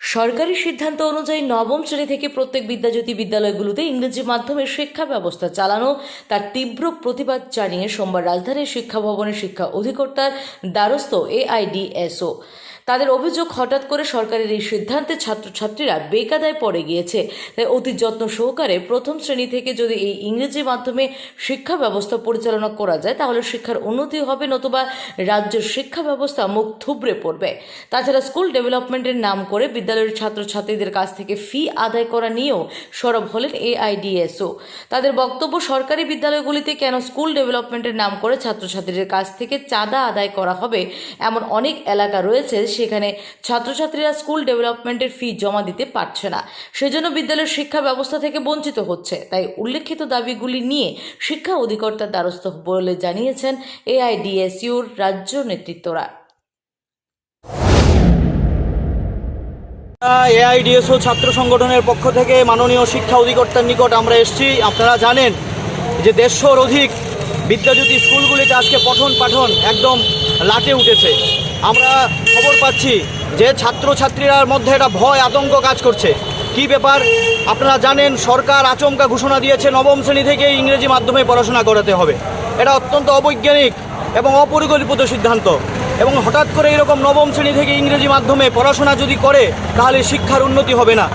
সরকারি সিদ্ধান্ত অনুযায়ী নবম শ্রেণি থেকে প্রত্যেক বিদ্যাজ্যোতি বিদ্যালয়গুলোতে ইংরেজি মাধ্যমে শিক্ষা ব্যবস্থা চালানো তার তীব্র প্রতিবাদ জানিয়ে সোমবার রাজধানীর শিক্ষা ভবনের শিক্ষা অধিকর্তার দ্বারস্থ এআইডিএসও। তাদের অভিযোগ হঠাৎ করে সরকারের এই সিদ্ধান্তে ছাত্রছাত্রীরা বেকাদায় পড়ে গিয়েছে। তাই অতি যত্ন সহকারে প্রথম শ্রেণি থেকে যদি এই ইংরেজি মাধ্যমে শিক্ষা ব্যবস্থা পরিচালনা করা যায়, তাহলে শিক্ষার উন্নতি হবে নতুবা রাজ্যের শিক্ষা ব্যবস্থা মুখ থুবড়ে পড়বে। তাছাড়া স্কুল ডেভেলপমেন্টের নাম করে বিদ্যালয়ের ছাত্রছাত্রীদের কাছ থেকে ফি আদায় করা নিয়েও সরব হলেন এআইডিএসও। তাদের বক্তব্য, সরকারি বিদ্যালয়গুলিতে কেন স্কুল ডেভেলপমেন্টের নাম করে ছাত্রছাত্রীদের কাছ থেকে চাঁদা আদায় করা হবে? এমন অনেক এলাকা রয়েছে সেখানে ছাত্রছাত্রীরা স্কুল ডেভেলপমেন্টের ফি জমা দিতে পারছে না। সেজন্য বিদ্যালয়ের শিক্ষা ব্যবস্থা থেকে বঞ্চিত হচ্ছে। তাই উল্লেখিত দাবিগুলি নিয়ে শিক্ষা অধিকর্তার দ্বারস্থ বলে জানিয়েছেন এআইডিএসইউর রাজ্য নেতৃত্বরা। এআইডিএসও ছাত্র সংগঠনের পক্ষ থেকে মাননীয় শিক্ষা অধিকর্তার নিকট আমরা এসেছি। আপনারা জানেন যে দেড়শোর অধিক বিদ্যাজ্যোতি স্কুলগুলিতে আজকে পঠন পাঠন একদম লাটে উঠেছে। আমরা খবর পাচ্ছি যে ছাত্রছাত্রীরার মধ্যে একটা ভয়, আতঙ্ক কাজ করছে। কি ব্যাপার? আপনারা জানেন, সরকার আচমকা ঘোষণা দিয়েছে, নবম শ্রেণি থেকে ইংরেজি মাধ্যমে পড়াশোনা করাতে হবে। এটা অত্যন্ত অবৈজ্ঞানিক এবং অপরিকল্পিত সিদ্ধান্ত। এবং হঠাৎ করে এরকম নবম শ্রেণি থেকে ইংরেজি মাধ্যমে পড়াশোনা যদি করে, তাহলে শিক্ষার উন্নতি হবে না।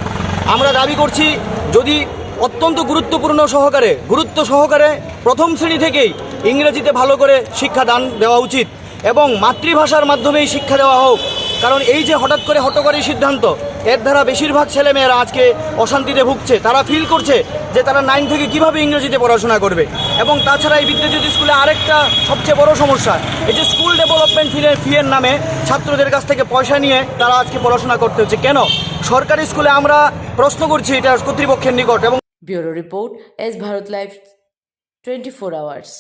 আমরা দাবি করছি, যদি অত্যন্ত গুরুত্বপূর্ণ সহকারে, গুরুত্ব সহকারে প্রথম শ্রেণি থেকেই ইংরেজিতে ভালো করে শিক্ষা দান দেওয়া উচিত। এবং মাতৃভাষার মাধ্যমেই শিক্ষা দেওয়া হোক। কারণ এই যে হঠাৎ করে হটকারী সিদ্ধান্ত, এর দ্বারা বেশিরভাগ ছেলেমেয়েরা আজকে অশান্তিতে ভুগছে। তারা ফিল করছে যে তারা নাইন থেকে কীভাবে ইংরেজিতে পড়াশোনা করবে। এবং তাছাড়া এই বিদ্যাজ্যোতি স্কুলে আরেকটা সবচেয়ে বড় সমস্যা, এই যে স্কুল ডেভেলপমেন্ট ফিনের ফিয়ের নামে ছাত্রদের কাছ থেকে পয়সা নিয়ে তারা আজকে পড়াশোনা করতে হচ্ছে। কেন? সরকারি স্কুলে আমরা প্রশ্ন করছি এটা কর্তৃপক্ষের নিকট এবং bureau report, S Bharat live twenty four hours